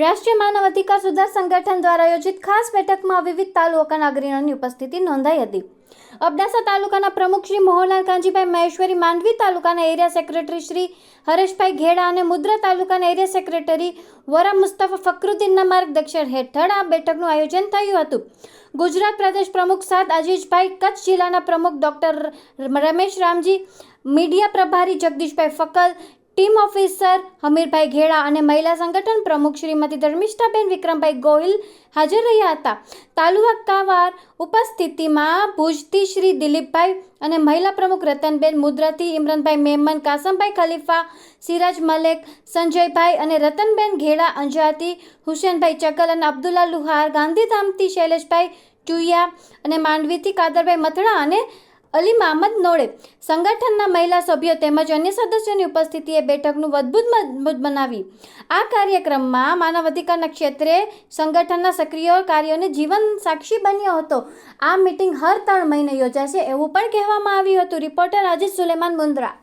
રાષ્ટ્રીય માનવ અધિકાર સુધાર સંગઠન દ્વારા આયોજિત ખાસ બેઠકમાં વિવિધ તાલુકાના અગ્રણીઓની ઉપસ્થિતિ નોંધાઈ હતી. અબડાસા તાલુકાના પ્રમુખ શ્રી મોહનલાલ કાંજીભાઈ મહેશ્વરી, માંડવી તાલુકાના એરિયા સેક્રેટરી શ્રી હરેશભાઈ ઘેડા અને મુદ્રા તાલુકાના એરિયા સેક્રેટરી વરા મુસ્તફા ફકરુદ્દીનના માર્ગદર્શન હેઠળ આ બેઠકનું આયોજન થયું હતું. ગુજરાત પ્રદેશ પ્રમુખ સાદ અજીજભાઈ કચ્છ જિલ્લાના પ્રમુખ ડોક્ટર રમેશ રામજી, મીડિયા પ્રભારી જગદીશભાઈ ફકલ ટીમ ઓફિસર હમીરભાઈ ઘેડા અને મહિલા સંગઠન પ્રમુખ શ્રીમતી ધર્મિષ્ઠાબેન વિક્રમભાઈ ગોહિલ હાજર રહ્યા હતા. તાલુકાવાર ઉપસ્થિતિમાં ભુજથી શ્રી દિલીપભાઈ અને મહિલા પ્રમુખ રતનબેન, મુદ્રાથી ઇમરાનભાઈ મેમન, કાસમભાઈ ખલીફા, સિરાજ મલેક, સંજયભાઈ અને રતનબેન ઘેડા અંજાતી હુસેનભાઈ ચકલ અને અબ્દુલ્લા લુહાર, ગાંધીધામથી શૈલેષભાઈ ચુયા અને માંડવીથી કાદરભાઈ મથડા અને અલી મામદ નોળે સંગઠનના મહિલા સભ્યો તેમજ અન્ય સદસ્યોની ઉપસ્થિતિએ બેઠકનું વધુ મજબૂત બનાવી. આ કાર્યક્રમમાં માનવ અધિકારના ક્ષેત્રે સંગઠનના સક્રિય કાર્યોને જીવન સાક્ષી બન્યો હતો. આ મિટિંગ હર ત્રણ મહિને યોજાશે એવું પણ કહેવામાં આવ્યું હતું. રિપોર્ટર અજીત સુલેમાન મુન્દ્રા